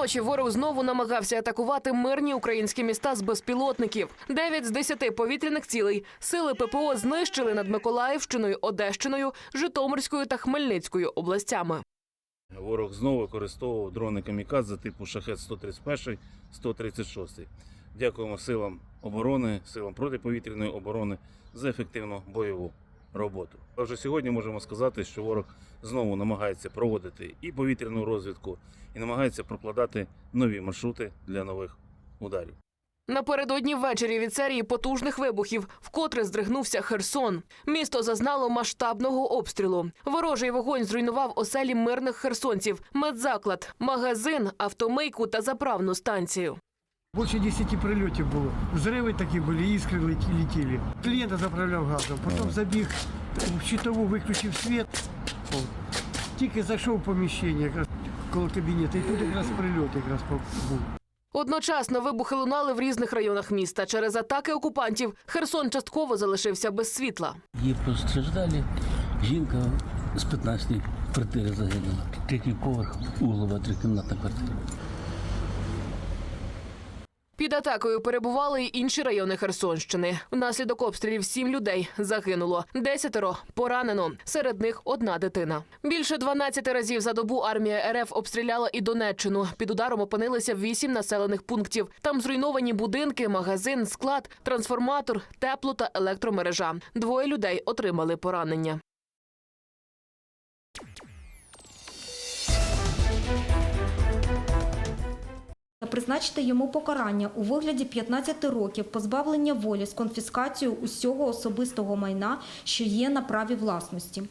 ночі ворог знову намагався атакувати мирні українські міста з безпілотників. Дев'ять з десяти повітряних цілей сили ППО знищили над Миколаївщиною, Одещиною, Житомирською та Хмельницькою областями. Ворог знову використовував дрони камікадзе типу шахет 131 136 Дякуємо силам оборони, силам протиповітряної оборони за ефективну бойову роботу. Вже сьогодні можемо сказати, що ворог знову намагається проводити і повітряну розвідку, і намагається прокладати нові маршрути для нових ударів. Напередодні ввечері від серії потужних вибухів вкотре здригнувся Херсон. Місто зазнало масштабного обстрілу. Ворожий вогонь зруйнував оселі мирних херсонців, медзаклад, магазин, автомийку та заправну станцію. Больше 10 прильотів було. Взриви такі були, іскри леті- летіли. Клієнта заправляв газом, потім забіг в щитову, виключив світ. Тільки зайшов в поміщення якраз коло кабінету, і тут якраз прильот якраз був. Одночасно вибухи лунали в різних районах міста. Через атаки окупантів Херсон частково залишився без світла. Є постраждалі. Жінка з 15 квартири загинула. Третій поверх, углова трикімнатна квартира. Під атакою перебували й інші райони Херсонщини. Внаслідок обстрілів сім людей загинуло, десятеро поранено. Серед них одна дитина. Більше 12 разів за добу армія РФ обстріляла і Донеччину. Під ударом опинилися вісім населених пунктів. Там зруйновані будинки, магазин, склад, трансформатор, тепло та електромережа. Двоє людей отримали поранення. Призначити йому покарання у вигляді 15 років позбавлення волі з конфіскацією усього особистого майна, що є на праві власності.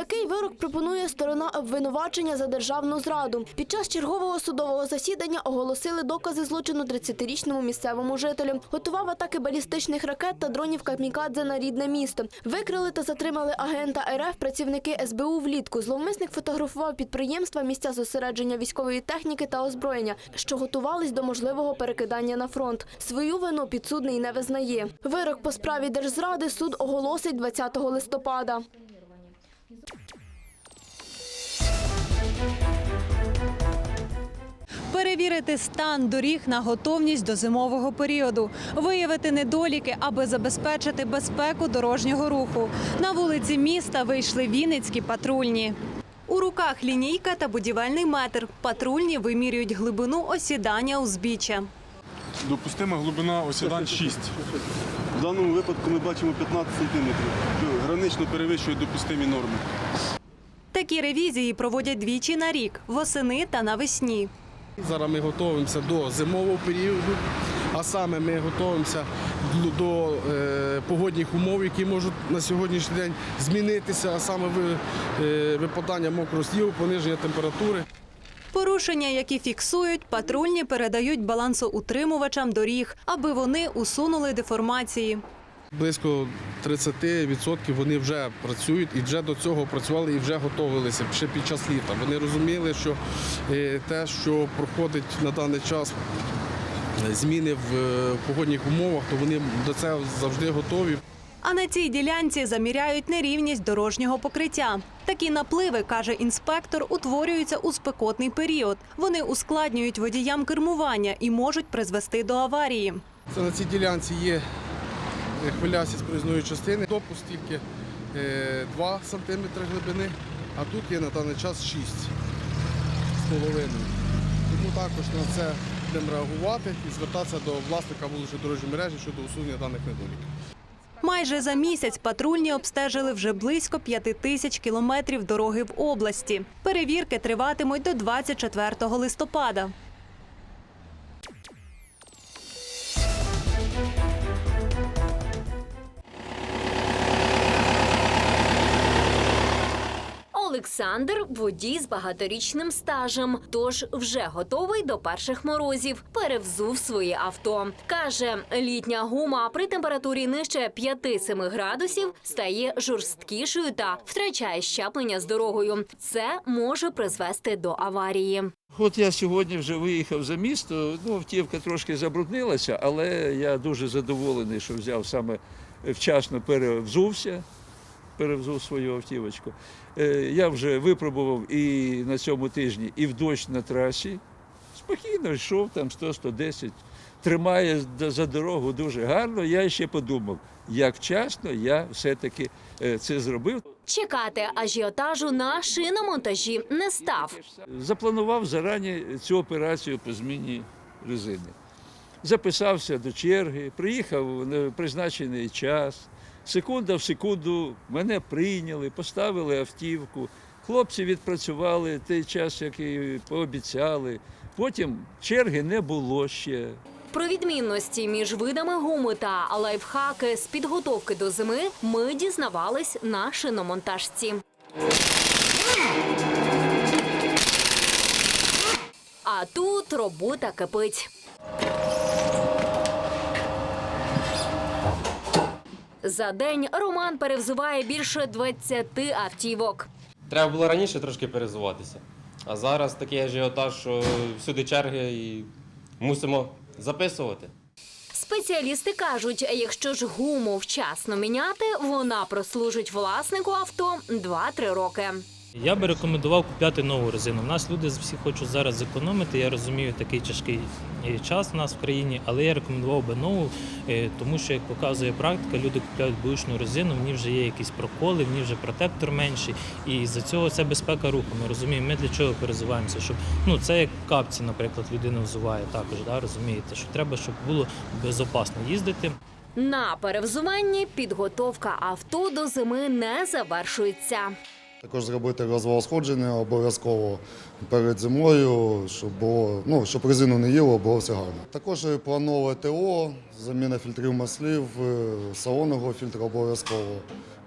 Такий вирок пропонує сторона обвинувачення за державну зраду. Під час чергового судового засідання оголосили докази злочину 30-річному місцевому жителю. Готував атаки балістичних ракет та дронів камікадзе на рідне місто. Викрили та затримали агента РФ працівники СБУ влітку. Зловмисник фотографував підприємства, місця зосередження військової техніки та озброєння, що готувались до можливого перекидання на фронт. Свою вину підсудний не визнає. Вирок по справі держзради суд оголосить 20 листопада. Перевірити стан доріг на готовність до зимового періоду, виявити недоліки, аби забезпечити безпеку дорожнього руху. На вулиці міста вийшли вінницькі патрульні. У руках лінійка та будівельний метр. Патрульні вимірюють глибину осідання узбіччя. Допустима глибина осідань 6. В даному випадку ми бачимо 15 сантиметрів. Гранично перевищує допустимі норми. Такі ревізії проводять двічі на рік восени та навесні. Зараз ми готуємося до зимового періоду, а саме ми готуємося до- е, погодних умов, які можуть на сьогоднішній день змінитися, а саме е, випадання мокрого снігу, пониження температури. Порушення, які фіксують, патрульні передають балансоутримувачам доріг, аби вони усунули деформації. Близько 30% вони вже працюють і вже до цього працювали і вже готувалися ще під час літа. Вони розуміли, що е, те, що проходить на даний час е, зміни в е, погодних умовах, то вони до цього завжди готові. А на цій ділянці заміряють нерівність дорожнього покриття. Такі напливи, каже інспектор, утворюються у спекотний період. Вони ускладнюють водіям кермування і можуть призвести до аварії. Це на цій ділянці є е, хвилясті з проїзної частини. Допуск тільки е, 2 см глибини, а тут є на даний час 6 з половиною. Тому також на це будемо реагувати і звертатися до власника вуличної дорожньої мережі щодо усунення даних недоліків. Майже за місяць патрульні обстежили вже близько п'яти тисяч кілометрів дороги в області. Перевірки триватимуть до 24 листопада. Олександр водій з багаторічним стажем, тож вже готовий до перших морозів. Перевзув своє авто. Каже, літня гума при температурі нижче 5-7 градусів стає жорсткішою та втрачає щеплення з дорогою. Це може призвести до аварії. От я сьогодні вже виїхав за місто. Ну, автівка трошки забруднилася, але я дуже задоволений, що взяв саме вчасно перевзувся, перевзув свою автівочку. Е, Я вже випробував і на цьому тижні, і в дощ на трасі спокійно йшов там 100-110, тримає за- дорогу дуже гарно. Я ще подумав, як вчасно я все-таки е, це зробив. Чекати ажіотажу на шиномонтажі не став. Запланував зарані цю операцію по зміні резини. Записався до черги, приїхав на призначений час. Секунда в секунду мене прийняли, поставили автівку. Хлопці відпрацювали той час, який пообіцяли. Потім черги не було ще. Про відмінності між видами гуми та лайфхаки з підготовки до зими ми дізнавались на шиномонтажці. А тут робота кипить. За день Роман перевзуває більше 20 автівок. Треба було раніше трошки перезуватися. А зараз такий ажіотаж, що всюди черги і мусимо записувати. Спеціалісти кажуть, якщо ж гуму вчасно міняти, вона прослужить власнику авто 2-3 роки. Я би рекомендував купляти нову резину. У нас люди всі хочуть зараз зекономити. Я розумію, такий тяжкий е, час у нас в країні, але я рекомендував би нову, е, тому що, як показує практика, люди купляють бушну резину, в ній вже є якісь проколи, в ній вже протектор менший. І за цього це безпека руху. Ми розуміємо, ми для чого перезуваємося. Щоб ну це як капці, наприклад, людина взуває також. Да, розумієте, що треба, щоб було безпечно їздити. На перевзуванні підготовка авто до зими не завершується. Також зробити сходження обов'язково перед зимою, щоб було, ну, щоб резину не їло, було все гарно. Також планове ТО, заміна фільтрів маслів, е, салонного фільтра обов'язково.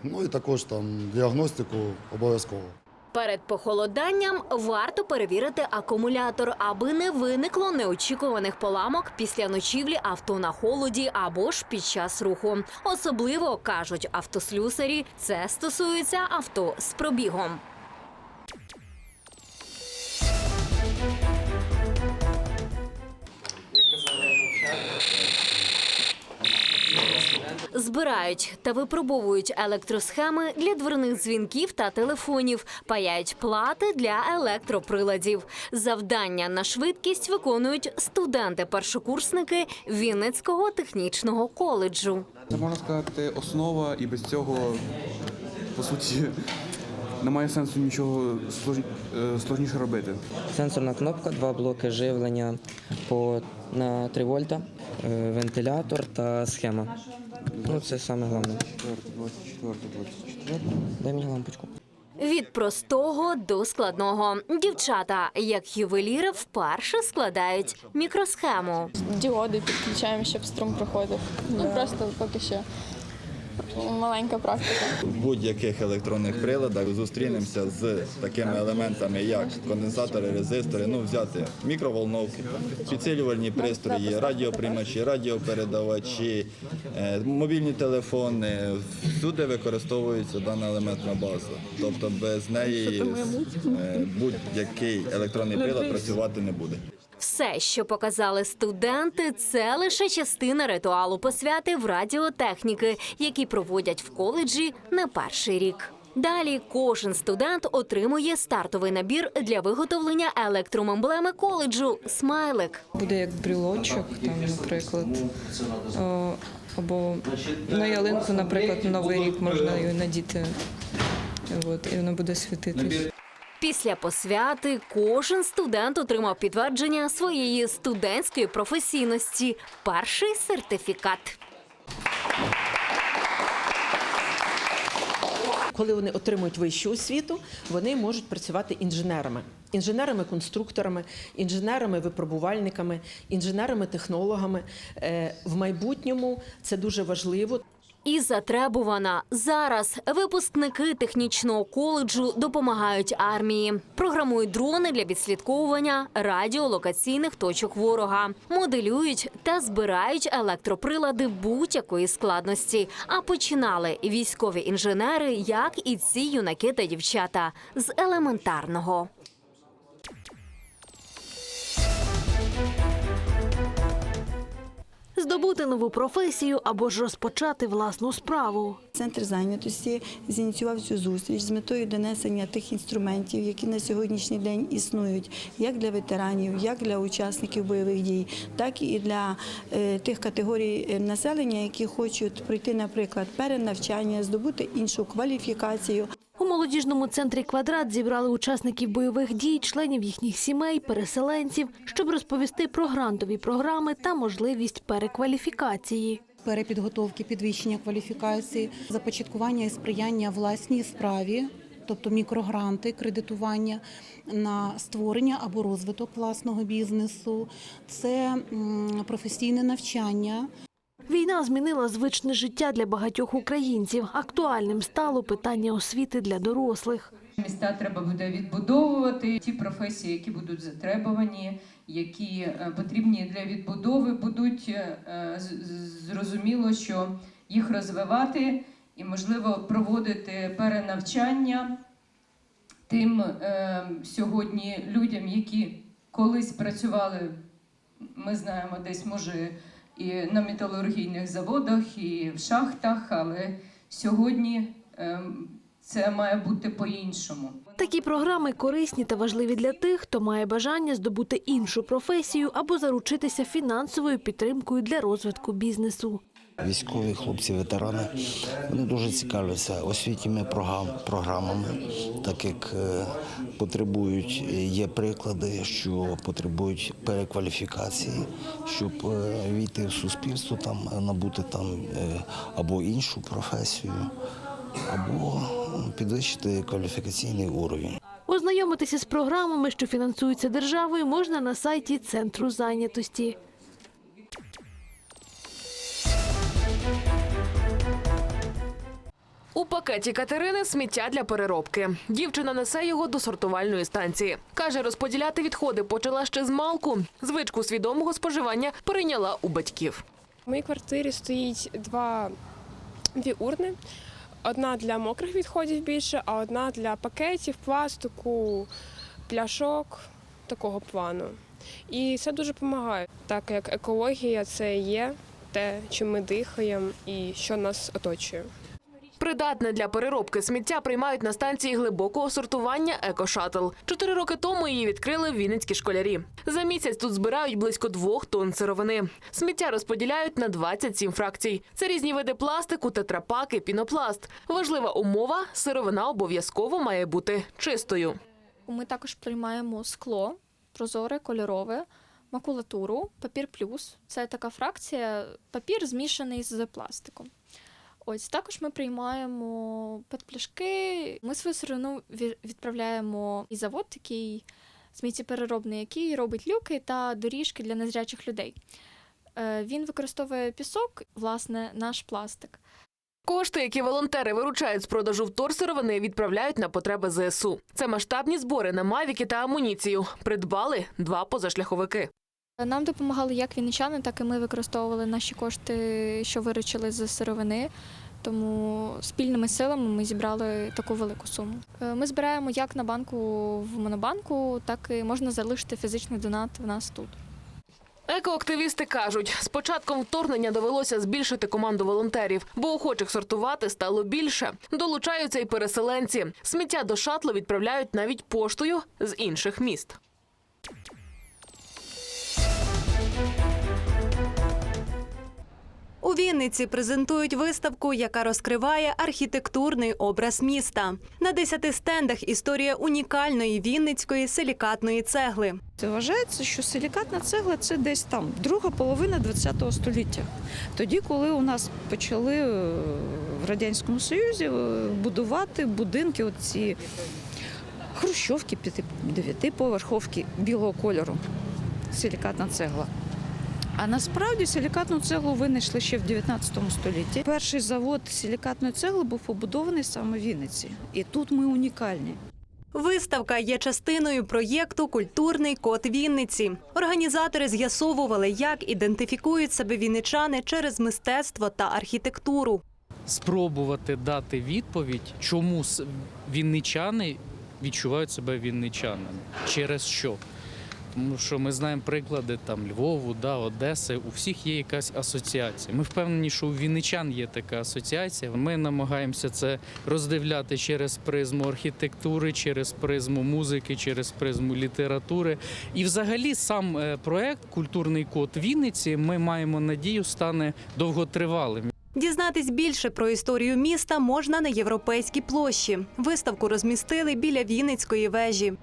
Ну і також там діагностику обов'язково. Перед похолоданням варто перевірити акумулятор, аби не виникло неочікуваних поламок після ночівлі авто на холоді або ж під час руху. Особливо кажуть автослюсарі, це стосується авто з пробігом. Збирають та випробовують електросхеми для дверних дзвінків та телефонів, паяють плати для електроприладів. Завдання на швидкість виконують студенти-першокурсники Вінницького технічного коледжу. Це можна сказати основа, і без цього, по суті, немає сенсу нічого слож- е, сложніше робити. Сенсорна кнопка, два блоки живлення по на 3 вольта, е, вентилятор та схема. Ну, це саме головне. 24, 24. Дай мені лампочку. Від простого до складного дівчата, як ювеліри, вперше складають мікросхему. Діоди підключаємо, щоб струм проходив. Ну просто поки що маленька практика. В будь-яких електронних приладах зустрінемося з такими елементами, як конденсатори, резистори, ну взяти мікроволновки, підсилювальні пристрої, радіоприймачі, радіопередавачі, е, мобільні телефони. Всюди використовується дана елементна база. Тобто без неї е, будь-який електронний прилад працювати не буде. Все, що показали студенти, це лише частина ритуалу посвяти в радіотехніки, які проводять в коледжі не перший рік. Далі кожен студент отримує стартовий набір для виготовлення електромемблеми коледжу смайлик. Буде як брілочок, там, наприклад. Або на ялинку, наприклад, на новий рік можна її надіти. От, і воно буде світитись. Після посвяти кожен студент отримав підтвердження своєї студентської професійності перший сертифікат. Коли вони отримують вищу освіту, вони можуть працювати інженерами, інженерами-конструкторами, інженерами-випробувальниками, інженерами-технологами. Е, В майбутньому це дуже важливо. І затребувана зараз випускники технічного коледжу допомагають армії, програмують дрони для відслідковування радіолокаційних точок ворога, моделюють та збирають електроприлади будь-якої складності. А починали військові інженери, як і ці юнаки та дівчата з елементарного. Здобути нову професію або ж розпочати власну справу. Центр зайнятості зініціював цю зустріч з метою донесення тих інструментів, які на сьогоднішній день існують, як для ветеранів, як для учасників бойових дій, так і для е, тих категорій е, населення, які хочуть пройти, наприклад, перенавчання, здобути іншу кваліфікацію. Молодіжному центрі квадрат зібрали учасників бойових дій, членів їхніх сімей, переселенців, щоб розповісти про грантові програми та можливість перекваліфікації. перепідготовки, підвищення кваліфікації, започаткування і сприяння власній справі, тобто мікрогранти, кредитування на створення або розвиток власного бізнесу, це професійне навчання. Війна змінила звичне життя для багатьох українців. Актуальним стало питання освіти для дорослих. Міста треба буде відбудовувати ті професії, які будуть затребувані, які е, потрібні для відбудови, будуть е, зрозуміло, що їх розвивати і можливо проводити перенавчання тим е, сьогодні людям, які колись працювали, ми знаємо, десь може і на металургійних заводах, і в шахтах, але сьогодні е, це має бути по-іншому. Такі програми корисні та важливі для тих, хто має бажання здобути іншу професію або заручитися фінансовою підтримкою для розвитку бізнесу. Військові хлопці, ветерани, вони дуже цікавляться освітніми програмами, так як е, потребують, е, є приклади, що потребують перекваліфікації, щоб е, війти в суспільство, там набути там або іншу професію, або підвищити кваліфікаційний уровень. Ознайомитися з програмами, що фінансуються державою, можна на сайті Центру зайнятості. У пакеті Катерини сміття для переробки. Дівчина несе його до сортувальної станції. Каже, розподіляти відходи почала ще з малку. Звичку свідомого споживання перейняла у батьків. У моїй квартирі стоїть два дві урни. Одна для мокрих відходів більше, а одна для пакетів, пластику, пляшок такого плану. І це дуже допомагає, так як екологія це є те, чим ми дихаємо і що нас оточує. Придатне для переробки сміття приймають на станції глибокого сортування «Екошатл». Чотири роки тому її відкрили вінницькі школярі. За місяць тут збирають близько двох тонн сировини. Сміття розподіляють на 27 фракцій. Це різні види пластику, тетрапаки, пінопласт. Важлива умова – сировина обов'язково має бути чистою. Ми також приймаємо скло, прозоре, кольорове, макулатуру, папір плюс. Це така фракція, папір змішаний з пластиком. Ось також ми приймаємо петпляшки. Ми свою сировину ві- відправляємо і завод, який сміттєпереробний, який робить люки та доріжки для незрячих людей. Е, Він використовує пісок, власне, наш пластик. Кошти, які волонтери виручають з продажу вторсировини, відправляють на потреби ЗСУ. Це масштабні збори на мавіки та амуніцію. Придбали два позашляховики. Нам допомагали як вінничани, так і ми використовували наші кошти, що виручили з сировини. Тому спільними силами ми зібрали таку велику суму. Е, Ми збираємо як на банку в монобанку, так і можна залишити фізичний донат в нас тут. Екоактивісти кажуть, з початком вторгнення довелося збільшити команду волонтерів, бо охочих сортувати стало більше. Долучаються й переселенці. Сміття до шатлу відправляють навіть поштою з інших міст. У Вінниці презентують виставку, яка розкриває архітектурний образ міста. На десяти стендах історія унікальної вінницької силікатної цегли. Це вважається, що силікатна цегла це десь там друга половина ХХ століття. Тоді, коли у нас почали е, в Радянському Союзі е, будувати будинки, оці хрущовки, дев'ятиповерховки білого кольору. Силікатна цегла. А насправді силікатну цеглу винайшли ще в 19 столітті. Перший завод силікатної цегли був побудований саме в Вінниці. І тут ми унікальні. Виставка є частиною проєкту Культурний код Вінниці. Організатори з'ясовували, як ідентифікують себе вінничани через мистецтво та архітектуру. спробувати дати відповідь, чому вінничани відчувають себе вінничанами. Через що? Тому що ми знаємо приклади там Львову, да, Одеси. У всіх є якась асоціація. Ми впевнені, що у вінничан є така асоціація. Ми намагаємося це роздивляти через призму архітектури, через призму музики, через призму літератури. І, взагалі, сам е, проект Культурний код Вінниці ми маємо надію стане довготривалим. Дізнатись більше про історію міста можна на європейській площі. Виставку розмістили біля Вінницької вежі.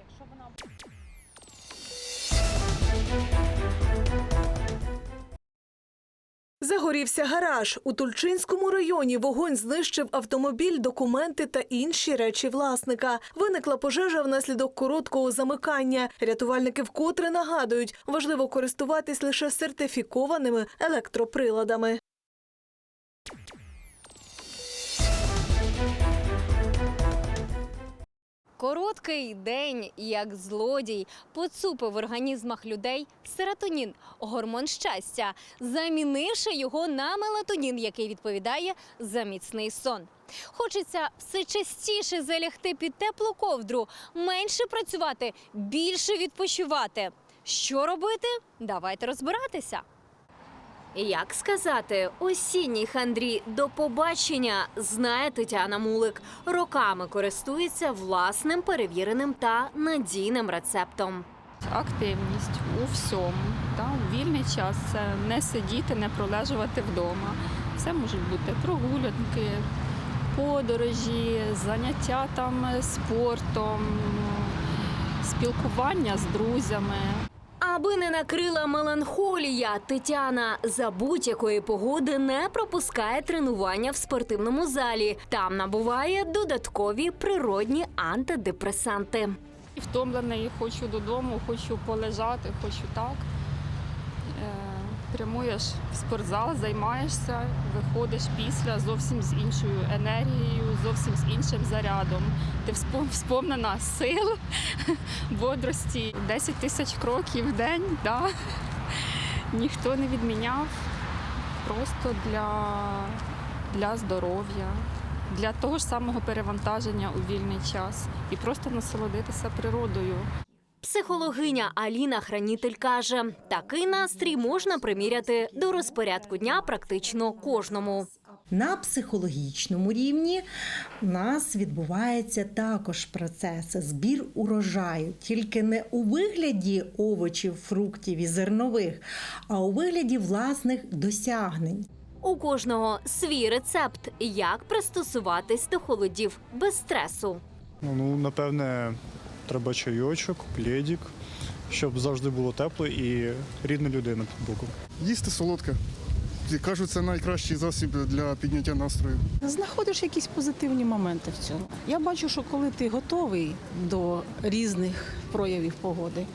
Загорівся гараж. У Тульчинському районі вогонь знищив автомобіль, документи та інші речі власника. Виникла пожежа внаслідок короткого замикання. Рятувальники вкотре нагадують, важливо користуватись лише сертифікованими електроприладами. Короткий день, як злодій, поцупив в організмах людей серотонін, гормон щастя, замінивши його на мелатонін, який відповідає за міцний сон. Хочеться все частіше залягти під теплу ковдру, менше працювати, більше відпочивати. Що робити? Давайте розбиратися. Як сказати, осінній хандрі до побачення знає Тетяна Мулик. Роками користується власним перевіреним та надійним рецептом. активність у всьому. Та, у вільний час це не сидіти, не пролежувати вдома. Це можуть бути прогулянки, подорожі, заняття там спортом, спілкування з друзями. Аби не накрила меланхолія, Тетяна за будь-якої погоди не пропускає тренування в спортивному залі. Там набуває додаткові природні антидепресанти. І втомлений, хочу додому, хочу полежати, хочу так. Прямуєш в спортзал, займаєшся, виходиш після зовсім з іншою енергією, зовсім з іншим зарядом. Ти сповнена сил, бодрості. 10 тисяч кроків в день, да. ніхто не відміняв. Просто для, для здоров'я, для того ж самого перевантаження у вільний час і просто насолодитися природою. Психологиня Аліна Хранітель каже, такий настрій можна приміряти до розпорядку дня практично кожному. На психологічному рівні у нас відбувається також процес збір урожаю, тільки не у вигляді овочів, фруктів і зернових, а у вигляді власних досягнень. У кожного свій рецепт, як пристосуватись до холодів без стресу. Ну, ну, напевне, треба чайочок, плєдік, щоб завжди було тепло і рідна людина під боком. Їсти солодке. Кажуть, це найкращий засіб для підняття настрою. Знаходиш якісь позитивні моменти в цьому. Я бачу, що коли ти готовий до різних проявів погоди,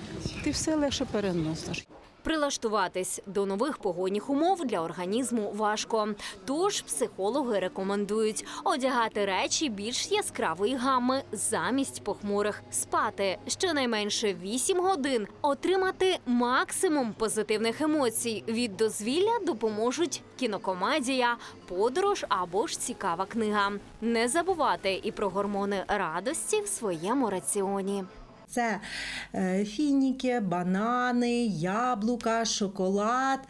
ти все легше переносиш. Прилаштуватись до нових погодних умов для організму важко. Тож психологи рекомендують одягати речі більш яскравої гами замість похмурих, спати щонайменше 8 годин, отримати максимум позитивних емоцій. Від дозвілля допоможуть кінокомедія, подорож або ж цікава книга. Не забувати і про гормони радості в своєму раціоні. Це е, фініки, банани, яблука, шоколад.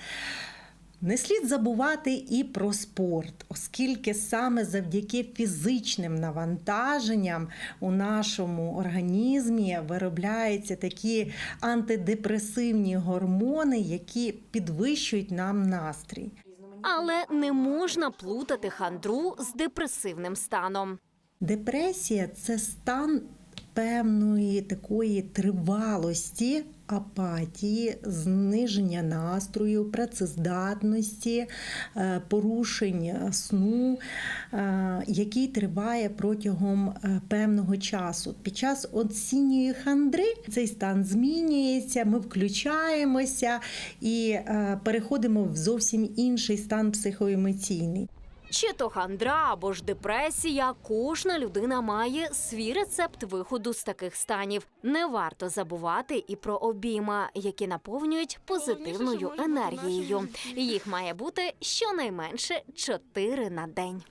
Не слід забувати і про спорт, оскільки саме завдяки фізичним навантаженням у нашому організмі виробляються такі антидепресивні гормони, які підвищують нам настрій. Але не можна плутати хандру з депресивним станом. Депресія це стан певної такої тривалості, апатії, зниження настрою, працездатності, е, порушень сну, е, який триває протягом е, певного часу. Під час осінньої хандри цей стан змінюється, ми включаємося і переходимо в зовсім інший стан психоемоційний. Чи то хандра або ж депресія, кожна людина має свій рецепт виходу з таких станів. Не варто забувати і про обійма, які наповнюють позитивною енергією. Їх має бути щонайменше чотири на день.